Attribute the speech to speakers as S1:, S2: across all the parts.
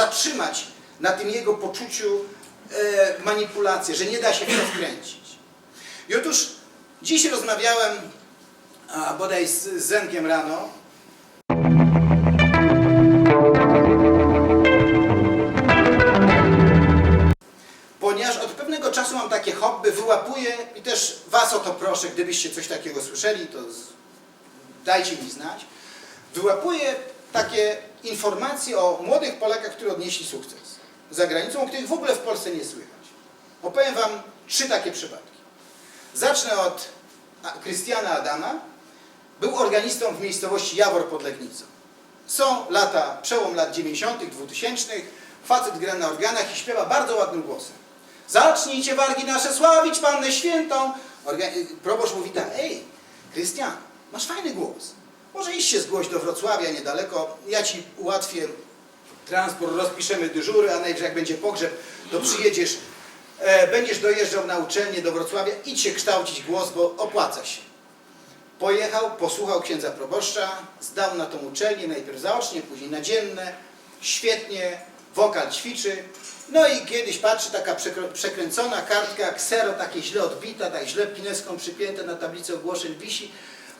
S1: zatrzymać na tym jego poczuciu e, manipulacji, że nie da się w to wkręcić. I otóż dziś rozmawiałem a, bodaj z Zenkiem rano, ponieważ od pewnego czasu mam takie hobby, wyłapuję i też Was o to proszę, gdybyście coś takiego słyszeli, to dajcie mi znać. Wyłapuję takie informacje o młodych Polakach, którzy odnieśli sukces za granicą, o których w ogóle w Polsce nie słychać. Opowiem Wam trzy takie przypadki. Zacznę od Krystiana Adama. Był organistą w miejscowości Jawor pod Legnicą. Są lata, przełom lat 90., 2000. Facet gra na organach i śpiewa bardzo ładnym głosem. Zacznijcie wargi nasze sławić Pannę Świętą. Orga... Proboszcz mówi tak, ej, Krystian, masz fajny głos. Może iść się zgłoś do Wrocławia niedaleko, ja Ci ułatwię transport, rozpiszemy dyżury, a najwyżej jak będzie pogrzeb, to przyjedziesz, e, będziesz dojeżdżał na uczelnię do Wrocławia, idź się kształcić głos, bo opłaca się. Pojechał, posłuchał księdza proboszcza, zdał na tą uczelnię, najpierw zaocznie, później na dzienne, świetnie, wokal ćwiczy. No i kiedyś patrzy, taka przekręcona kartka, ksero takie źle odbita, tak źle pineską przypięte na tablicy ogłoszeń wisi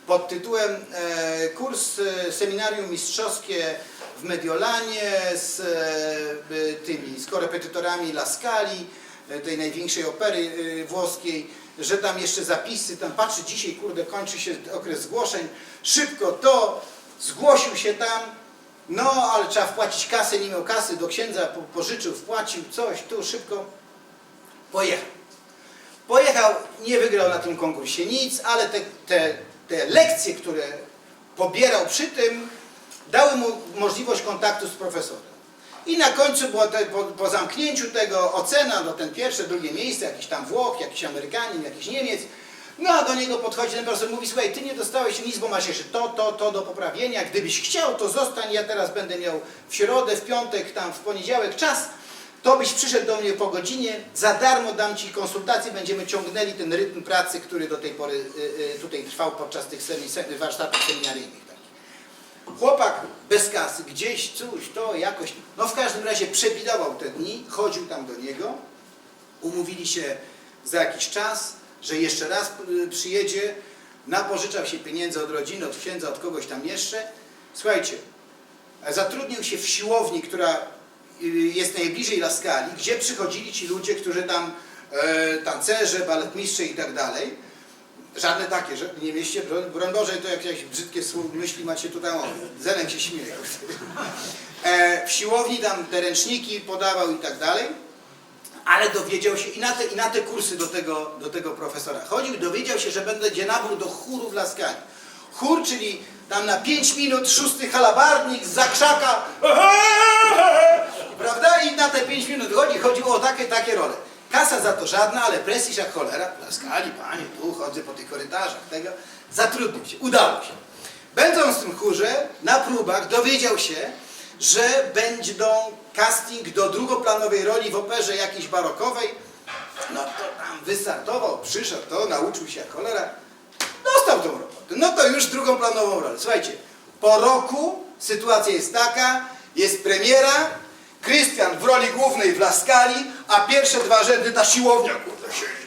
S1: pod tytułem e, kurs e, seminarium mistrzowskie w Mediolanie z e, tymi, z korepetytorami Lascali, e, tej największej opery włoskiej, że tam jeszcze zapisy, tam patrzy dzisiaj, kurde, kończy się okres zgłoszeń, szybko to, zgłosił się tam, no ale trzeba wpłacić kasę, nie miał kasy, do księdza po- pożyczył, wpłacił coś, tu szybko, pojechał. Pojechał, nie wygrał na tym konkursie nic, ale te, te, te lekcje, które pobierał przy tym, dały mu możliwość kontaktu z profesorem. I na końcu było te, po, po zamknięciu tego ocena, no ten pierwsze, drugie miejsce, jakiś tam Włoch, jakiś Amerykanin, jakiś Niemiec. No a do niego podchodzi ten profesor mówi, słuchaj, ty nie dostałeś nic, bo masz jeszcze to, to, to do poprawienia. Gdybyś chciał, to zostań, ja teraz będę miał w środę, w piątek, tam w poniedziałek czas, to byś przyszedł do mnie po godzinie, za darmo dam Ci konsultację, będziemy ciągnęli ten rytm pracy, który do tej pory y, y, tutaj trwał podczas tych warsztatów seminaryjnych. Chłopak bez kasy, gdzieś coś, to jakoś, no w każdym razie przewidywał te dni, chodził tam do niego, umówili się za jakiś czas, że jeszcze raz y, przyjedzie, napożyczał się pieniędzy od rodziny, od księdza, od kogoś tam jeszcze. Słuchajcie, zatrudnił się w siłowni, która jest najbliżej Laskali, gdzie przychodzili ci ludzie, którzy tam e, tancerze, baletmistrze i tak dalej. Żadne takie, że nie mieście, broń, Boże, to jakieś brzydkie słów, myśli macie tutaj, o, Zenek się śmieje. E, w siłowni tam te ręczniki podawał i tak dalej, ale dowiedział się i na te, i na te kursy do tego, do tego profesora chodził, dowiedział się, że będzie nabór do chóru w Laskali. Chór, czyli tam na 5 minut szósty halabardnik z zakrzaka, prawda? I na te 5 minut chodzi, chodziło o takie, takie role. Kasa za to żadna, ale prestiż jak cholera. W Laskali, panie, tu chodzę po tych korytarzach, tego. Zatrudnił się, udało się. Będąc w tym chórze, na próbach dowiedział się, że będą casting do drugoplanowej roli w operze jakiejś barokowej. No to tam wystartował, przyszedł, to nauczył się jak cholera. Dostał tą robotę. No to już drugą planową rolę. Słuchajcie, po roku sytuacja jest taka, jest premiera, Krystian w roli głównej w Laskali, a pierwsze dwa rzędy ta siłownia, kurde, siedzi.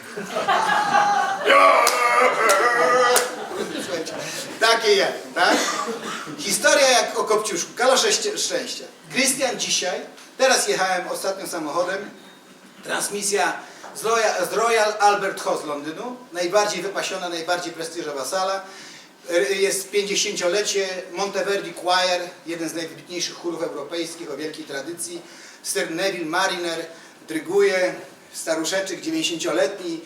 S1: Takie jak, tak? Historia jak o Kopciuszku, kalosze szczęścia. Krystian dzisiaj, teraz jechałem ostatnio samochodem, transmisja z Royal, z Royal Albert Hall z Londynu, najbardziej wypasiona, najbardziej prestiżowa sala. Jest 50-lecie Monteverdi Choir, jeden z najwybitniejszych chórów europejskich o wielkiej tradycji. Sir Neville Mariner dryguje, staruszeczek 90-letni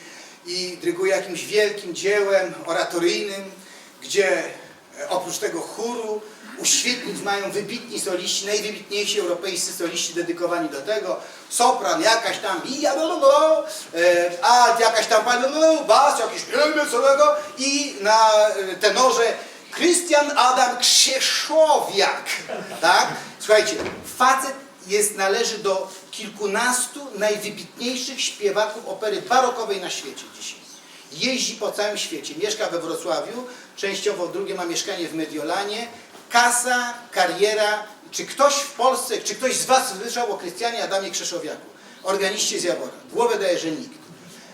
S1: i dryguje jakimś wielkim dziełem oratoryjnym, gdzie e, oprócz tego chóru uświetnić mają wybitni soliści, najwybitniejsi europejscy soliści dedykowani do tego. Sopran, jakaś tam bija, lo, lo, lo, e, alt, jakaś tam pani, lo, lo, bas, jakiś wielby całego i na e, tenorze Krystian Adam Krzeszowiak. Tak? Słuchajcie, facet jest, należy do kilkunastu najwybitniejszych śpiewaków opery barokowej na świecie dzisiaj. Jeździ po całym świecie, mieszka we Wrocławiu, częściowo drugie ma mieszkanie w Mediolanie. Kasa, kariera czy ktoś w Polsce, czy ktoś z Was słyszał o Krystianie Adamie Krzeszowiaku, organiście z Jawora? Głowę daje, że nikt.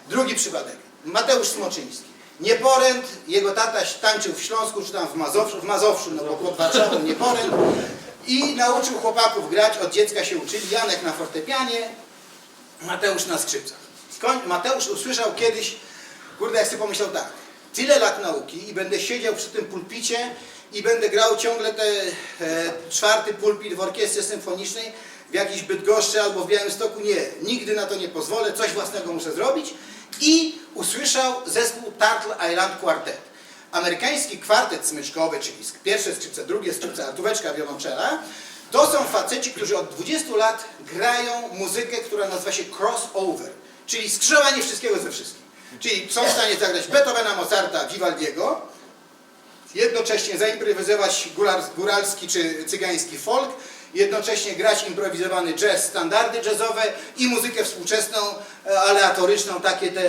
S1: Drugi przypadek. Mateusz Smoczyński. Nieporęt, jego tata tańczył w Śląsku, czy tam w Mazowszu, w Mazowszu no bo pod Warszawą Nieporęt. I nauczył chłopaków grać, od dziecka się uczyli. Janek na fortepianie, Mateusz na skrzypcach. Skoń, Mateusz usłyszał kiedyś, kurde, jak sobie pomyślał tak, tyle lat nauki i będę siedział przy tym pulpicie i będę grał ciągle te e, czwarty pulpit w orkiestrze symfonicznej w jakiejś Bydgoszczy albo w Białymstoku. Nie, nigdy na to nie pozwolę, coś własnego muszę zrobić. I usłyszał zespół Turtle Island Quartet. Amerykański kwartet smyczkowy, czyli pierwsze skrzypce, drugie skrzypce, a tuweczka wiolonczela, to są faceci, którzy od 20 lat grają muzykę, która nazywa się crossover, czyli skrzyżowanie wszystkiego ze wszystkim. Czyli są w stanie zagrać Beethovena, Mozarta, Vivaldiego, jednocześnie zaimprowizować góralski czy cygański folk, jednocześnie grać improwizowany jazz, standardy jazzowe i muzykę współczesną, e, aleatoryczną, takie te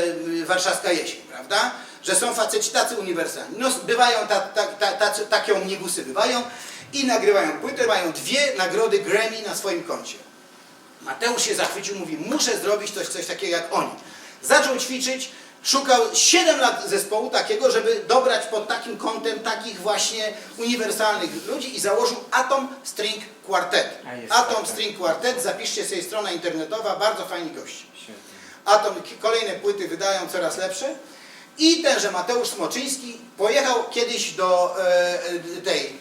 S1: warszawska jesień, prawda? Że są faceci tacy uniwersalni. No, bywają ta, ta, ta, tacy, takie omnibusy bywają i nagrywają płytę, mają dwie nagrody Grammy na swoim koncie. Mateusz się zachwycił, mówi, muszę zrobić coś, coś takiego jak oni. Zaczął ćwiczyć, szukał 7 lat zespołu takiego, żeby dobrać pod takim kątem takich właśnie uniwersalnych ludzi i założył Atom String Quartet. Atom
S2: tak.
S1: String Quartet, zapiszcie sobie strona internetowa, bardzo fajni gości. Atom kolejne płyty wydają coraz lepsze. I tenże Mateusz Smoczyński pojechał kiedyś do e, tej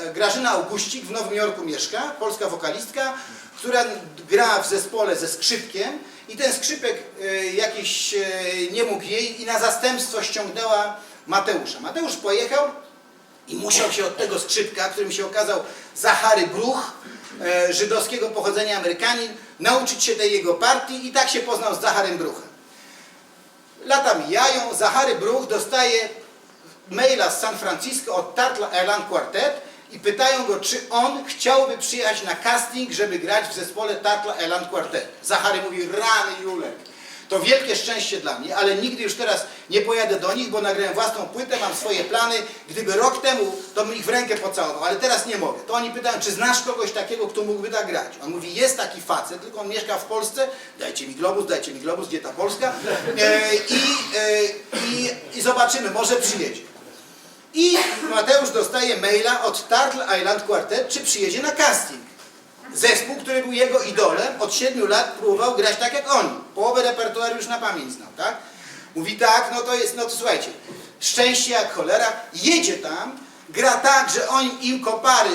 S1: e, Grażyna Augustik w Nowym Jorku mieszka, polska wokalistka, która gra w zespole ze skrzypkiem i ten skrzypek e, jakiś e, nie mógł jej i na zastępstwo ściągnęła Mateusza. Mateusz pojechał i musiał się od tego skrzypka, którym się okazał Zachary Bruch, e, żydowskiego pochodzenia Amerykanin, nauczyć się tej jego partii i tak się poznał z Zacharem Bruchem. Lata mijają, Zachary Bruch dostaje maila z San Francisco od Turtle Island Quartet i pytają go, czy on chciałby przyjechać na casting, żeby grać w zespole Turtle Island Quartet. Zachary mówi, rany Julek, to wielkie szczęście dla mnie, ale nigdy już teraz nie pojadę do nich, bo nagrałem własną płytę, mam swoje plany. Gdyby rok temu, to bym ich w rękę pocałował, ale teraz nie mogę. To oni pytają, czy znasz kogoś takiego, kto mógłby tak grać? On mówi, jest taki facet, tylko on mieszka w Polsce, dajcie mi globus, dajcie mi globus, gdzie ta Polska? E, i, e, i, I zobaczymy, może przyjedzie. I Mateusz dostaje maila od Turtle Island Quartet, czy przyjedzie na casting. Zespół, który był jego idolem, od 7 lat próbował grać tak jak oni. Połowę repertuaru już na pamięć znał, tak? Mówi tak, no to jest, no to słuchajcie, szczęście jak cholera, jedzie tam, gra tak, że oni im kopary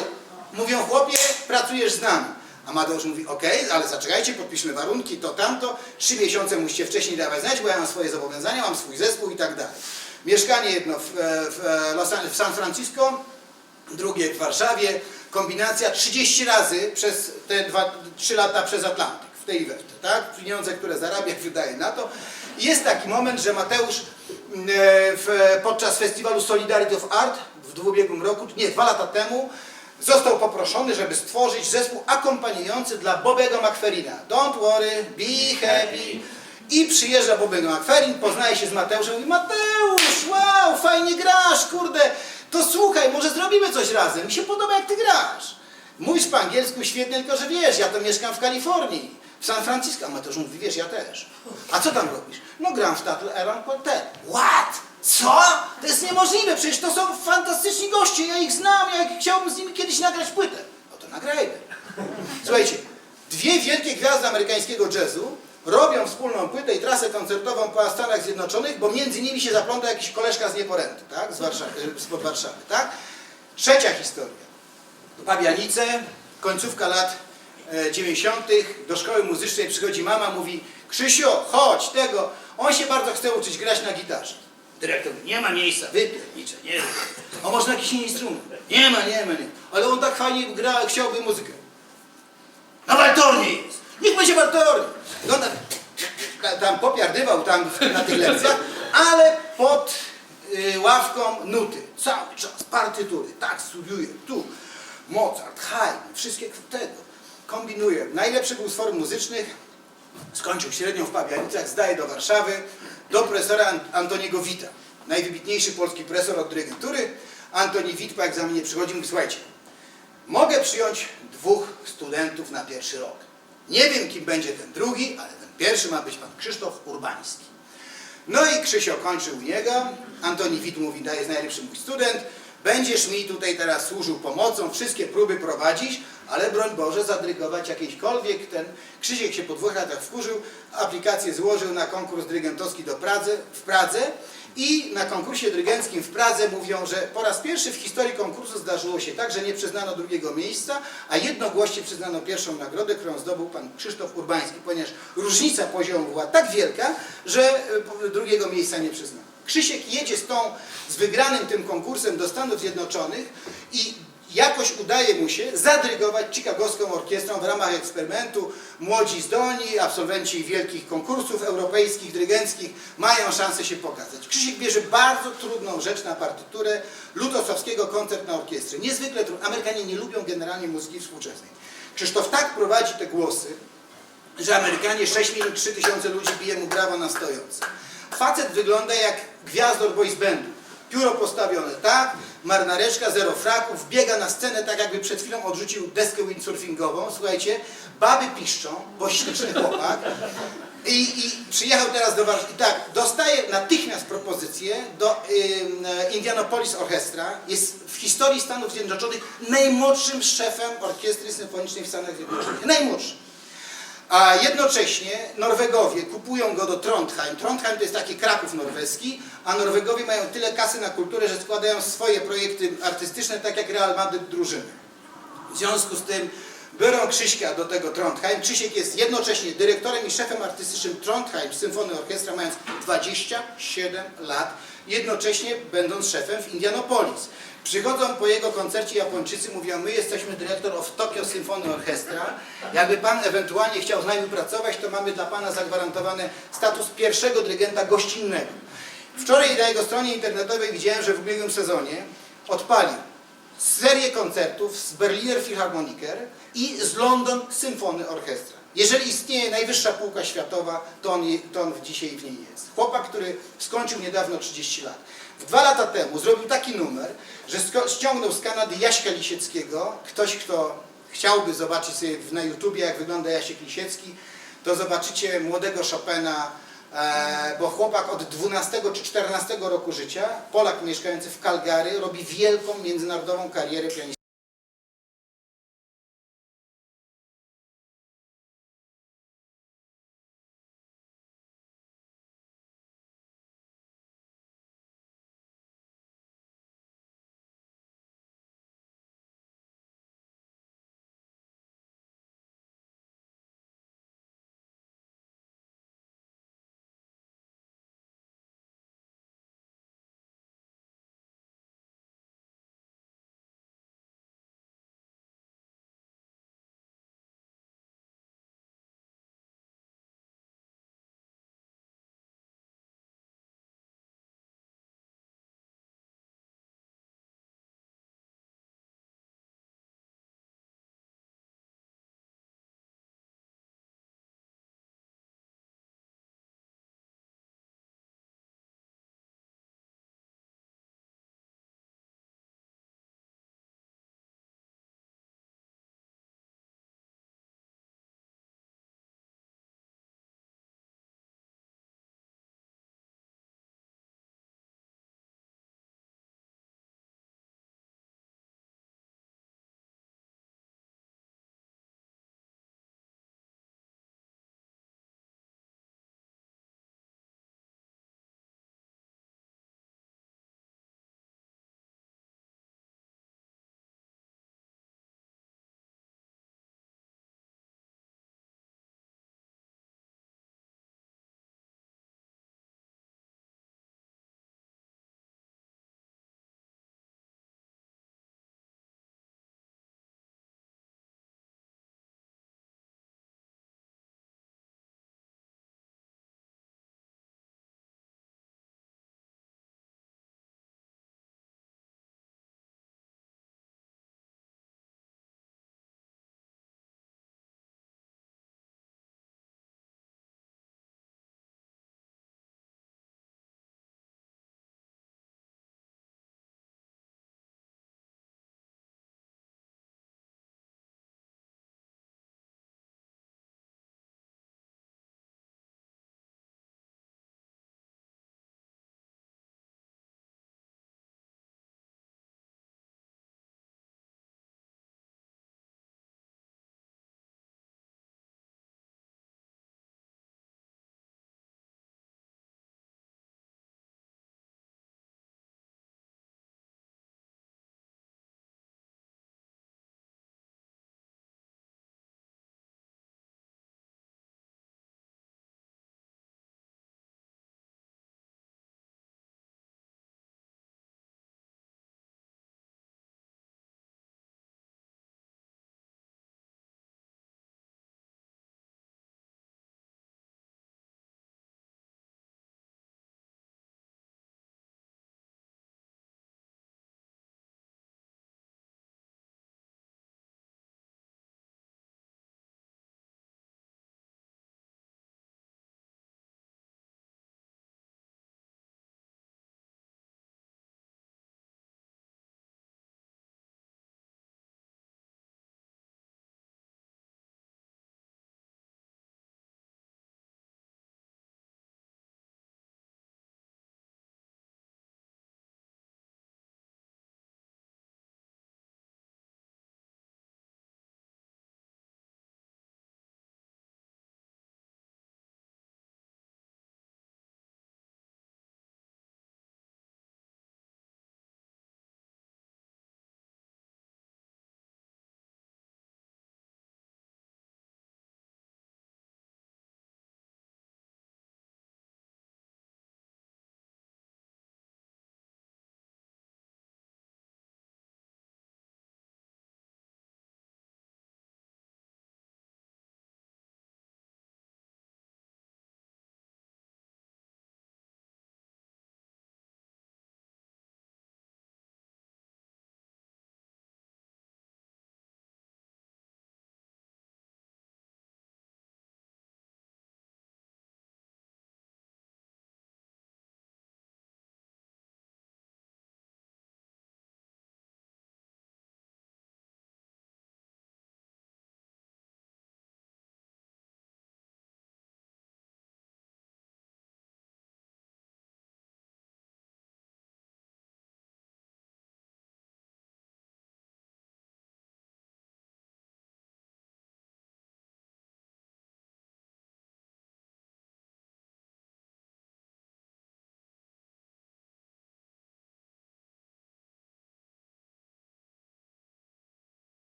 S1: mówią, chłopie, pracujesz z nami. A Mateusz mówi, okej, ale zaczekajcie, podpiszmy warunki, to tamto, trzy miesiące musicie wcześniej dawać znać, bo ja mam swoje zobowiązania, mam swój zespół i tak dalej. Mieszkanie jedno w, e, w, e, Los w San Francisco, drugie w Warszawie, kombinacja 30 razy przez te dwa, 3 lata przez Atlantyk, w tej i we w te, tak? Pieniądze, które zarabia, wydaje na to. I jest taki moment, że Mateusz e, w, podczas festiwalu Solidarity of Art w ubiegłym roku, nie, dwa lata temu, został poproszony, żeby stworzyć zespół akompaniujący dla Bobego McFerrina. Don't worry, be happy. I przyjeżdża Bobby McFerrin, poznaje się z Mateuszem i mówi Mateusz, wow, fajnie grasz, kurde, to słuchaj, może zrobimy coś razem, mi się podoba jak ty grasz. Mówisz po angielsku świetnie, tylko że wiesz, ja to mieszkam w Kalifornii, w San Francisco. A Mateusz mówi, wiesz, ja też. A co tam robisz? No gram w Tattle Island Quartet. What? Co? To jest niemożliwe, przecież to są fantastyczni goście, ja ich znam, ja chciałbym z nimi kiedyś nagrać płytę. No to nagrajmy. Słuchajcie, dwie wielkie gwiazdy amerykańskiego jazzu robią wspólną płytę i trasę koncertową po Stanach Zjednoczonych, bo między nimi się zapląta jakiś koleżka z Nieporętu, tak? Z Warszawy, spod Warszawy, tak? Trzecia historia. Pabianice, końcówka lat e, 90. do szkoły muzycznej przychodzi mama, mówi Krzysio, chodź, tego. On się bardzo chce uczyć grać na gitarze. Dyrektor mówi, nie ma miejsca, wypiernicze, nie ma. A można jakiś inny instrument? Nie ma, nie ma, nie. Ale on tak fajnie gra, chciałby muzykę. Na waltornie jest. Niech będzie waltornie. No, na, ta- tam popiardywał tam na tych lekcjach, ale pod y, ławką nuty. Cały czas partytury. Tak, studiuje. Tu Mozart, Haydn, wszystkie tego. Kombinuje. Najlepszy był z form muzycznych. Skończył średnią w Pabianicach, zdaje do Warszawy, do profesora Ant- Antoniego Wita. Najwybitniejszy polski profesor od dyrygentury. Antoni Wit po egzaminie przychodzi i mówi, słuchajcie, mogę przyjąć dwóch studentów na pierwszy rok. Nie wiem, kim będzie ten drugi, ale ten pierwszy ma być pan Krzysztof Urbański. No i Krzysio kończy u niego. Antoni da jest najlepszy mój student. Będziesz mi tutaj teraz służył pomocą, wszystkie próby prowadzić, ale broń Boże zadrygować jakiejśkolwiek ten. Krzysiek się po dwóch latach wkurzył, aplikację złożył na konkurs dyrygentowski do Pradze, w Pradze i na konkursie dyrygenckim w Pradze mówią, że po raz pierwszy w historii konkursu zdarzyło się tak, że nie przyznano drugiego miejsca, a jednogłośnie przyznano pierwszą nagrodę, którą zdobył pan Krzysztof Urbański, ponieważ różnica poziomu była tak wielka, że e, drugiego miejsca nie przyznano. Krzysiek jedzie z tą, z wygranym tym konkursem do Stanów Zjednoczonych i jakoś udaje mu się zadrygować chicagowską orkiestrą w ramach eksperymentu. Młodzi zdolni, absolwenci wielkich konkursów europejskich, dyrygenckich mają szansę się pokazać. Krzysiek bierze bardzo trudną rzecz na partyturę Lutosławskiego koncert na orkiestrze. Niezwykle trudno. Amerykanie nie lubią generalnie muzyki współczesnej. Krzysztof tak prowadzi te głosy, że Amerykanie 6 minut 3000 ludzi bije mu brawo na stojąco. Facet wygląda jak gwiazdor boys bandu. Pióro postawione tak, marynareczka, zero fraków, biega na scenę tak jakby przed chwilą odrzucił deskę windsurfingową. Słuchajcie, baby piszczą, bo śliczny chłopak. I, I przyjechał teraz do Warszawy. I tak, dostaje natychmiast propozycję do Indianapolis Orchestra. Jest w historii Stanów Zjednoczonych najmłodszym szefem orkiestry symfonicznej w Stanach Zjednoczonych. Najmłodszym. A jednocześnie Norwegowie kupują go do Trondheim. Trondheim to jest taki Kraków norweski, a Norwegowie mają tyle kasy na kulturę, że składają swoje projekty artystyczne, tak jak Real Madrid drużyny. W związku z tym biorą Krzyśka do tego Trondheim. Krzysiek jest jednocześnie dyrektorem i szefem artystycznym Trondheim Symfony Orkiestra, mając 27 lat, jednocześnie będąc szefem w Indianapolis. Przychodzą po jego koncercie Japończycy, mówią, my jesteśmy dyrektor of Tokyo Symphony Orchestra. Jakby pan ewentualnie chciał z nami pracować, to mamy dla pana zagwarantowany status pierwszego dyrygenta gościnnego. Wczoraj na jego stronie internetowej widziałem, że w ubiegłym sezonie odpalił serię koncertów z Berliner Philharmoniker i z London Symphony Orchestra. Jeżeli istnieje najwyższa półka światowa, to on, to on dzisiaj w niej jest. Chłopak, który skończył niedawno 30 lat. Dwa lata temu zrobił taki numer, że ściągnął z Kanady Jaśka Lisieckiego. Ktoś, kto chciałby zobaczyć sobie na YouTubie, jak wygląda Jasiek Lisiecki, to zobaczycie młodego Chopina, bo chłopak od 12 czy 14 roku życia, Polak mieszkający w Calgary, robi wielką międzynarodową karierę pianistyczną.